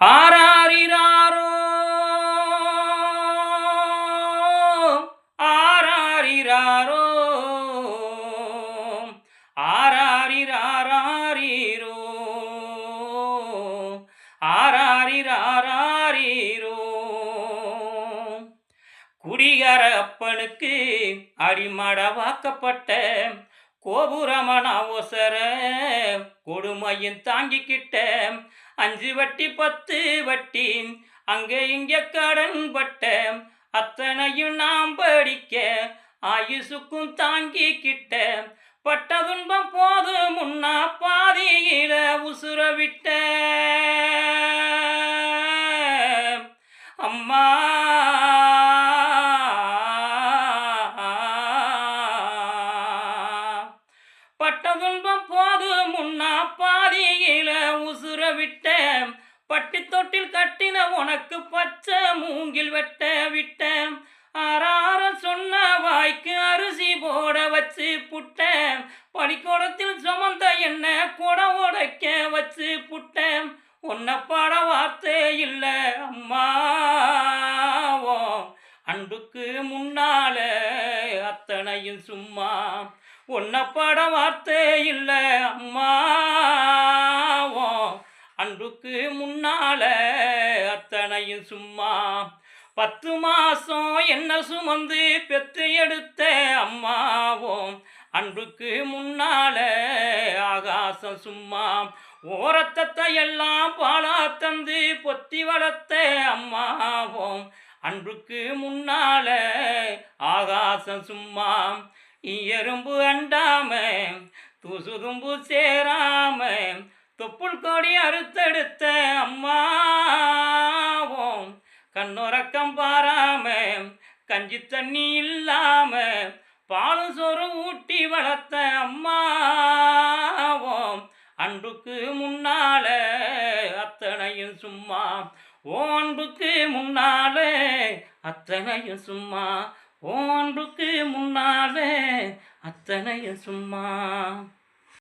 ஆராரிராரோ? ஆராரிராரோ? ஆராரிராரீரோ ஆராரிராரீரோ குடிகார அப்பனுக்கு அடிமடவாக்கப்பட்ட கோபுரமன ஒசர கொடுமையும் தாங்கிக்கிட்ட. அஞ்சு வட்டி பத்து வட்டி அங்கே இங்கே கடன் பட்ட. அத்தனையும் நாம் படிக்க ஆயுசுக்கும் தாங்கிக்கிட்ட. பட்ட துன்பம் போது முன்னா பாதியில உசுர விட்ட. அம்மா துன்பம் போது முன்னா பாதியில உசுர விட்ட பட்டி தொட்டில் கட்டின உனக்கு பச்சை மூங்கில் வெட்ட விட்ட ஆறார சொன்ன வாய்க்கு அரிசி போட வச்சு புட்ட பனிக்கூடத்தில் சுமந்த என்ன குடம் உடைக்க வச்சு புட்ட உன்னை பாட வார்த்தை இல்லை அம்மாவோ அன்புக்கு முன்னால அத்தனையும் சும்மா. உன்னை பாட வார்த்தை இல்லை அம்மாவோ அன்புக்கு முன்னால அத்தனையும் சும்மா. பத்து மாசம் என்ன சுமந்து பெத்து எடுத்த அம்மாவும் அன்புக்கு முன்னால ஆகாசம் சும்மா. ஓரத்தத்தை எல்லாம் பாலா தந்து பொத்தி வளர்த்த அம்மாவும் அன்புக்கு முன்னால ஆகாசம் சும்மா. எறும்பு அண்டாம தூசுதும்பு சேராம தொப்புள் கொடி அறுத்தெடுத்த அம்மாவும். கண்ணுறக்கம் பாராம கஞ்சி தண்ணி இல்லாம பாலும் சோறும் ஊட்டி வளர்த்த அம்மாவும். அன்புக்கு முன்னால அத்தனையும் சும்மா ஓ அன்புக்கு முன்னாலே அத்தனையும் சும்மா ஓ முன்னாலே அத்தனையும் சும்மா